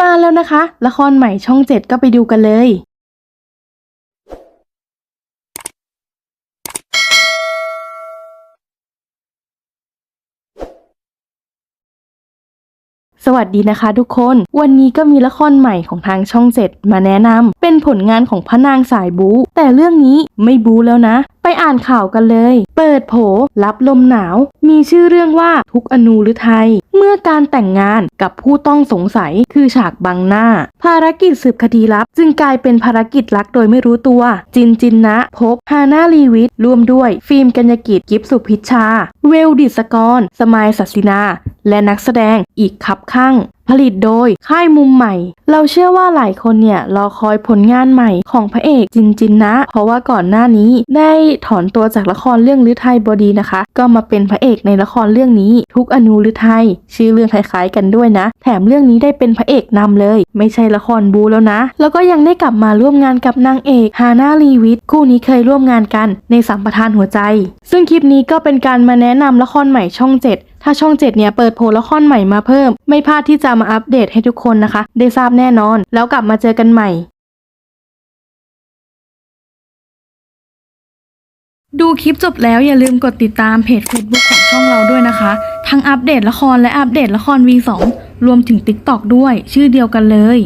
มาแล้วนะคะ ละครใหม่ช่องเจ็ดก็ไปดูกันเลยสวัสดีนะคะทุกคน วันนี้ก็มีละครใหม่ของทางช่องเจ็ดมาแนะนำเป็นผลงานของพระนางสายบู แต่เรื่องนี้ไม่บูแล้วนะ อ่านข่าวกันเลย เปิดโผรับลมหนาว มีชื่อเรื่องว่าทุกอนูหรือไทย เมื่อการแต่งงานกับผู้ต้องสงสัยคือฉากบังหน้า ภารกิจสืบคดีลับ จึงกลายเป็นภารกิจลักโดยไม่รู้ตัว จินจินนะ พบฮานาลีวิทร่วมด้วย ฟิล์มกัญญกิจกิฟสุพิชชา เวลดิสกร สมายศัสินา และนักแสดงอีกคับข้าง ผลิตโดยค่ายมุมใหม่ เราเชื่อว่าหลายคนเนี่ยรอคอยผลงานใหม่ของพระเอกจินจินนะ เพราะว่าก่อนหน้านี้ได้ถอนตัวจากละครเรื่องลือไทยบดีนะคะ ก็มาเป็นพระเอกในละครเรื่องนี้ ทุกอนูลือไทย ชื่อเรื่องคล้ายๆกันด้วยนะ แถมเรื่องนี้ได้เป็นพระเอกนำเลย ไม่ใช่ละครบูแล้วนะ แล้วก็ยังได้กลับมาร่วมงานกับนางเอกฮานาลีวิทคู่นี้เคยร่วมงานกันในสัมปทานหัวใจ ซึ่งคลิปนี้ก็เป็นการมาแนะนำละครใหม่ช่อง 7 ถ้าช่อง 7 เนี่ยเปิดโผละครใหม่มาเพิ่ม ไม่พลาดที่จะมาอัปเดตให้ทุกคนนะคะ ได้ทราบแน่นอน แล้วกลับมาเจอกันใหม่ ดูคลิปจบแล้วอย่าลืมกดติดตามเพจ Facebook ของช่องเราด้วยนะคะ ทั้งอัปเดตละครและอัปเดตละคร V2 รวมถึง TikTok ด้วย ชื่อเดียวกันเลย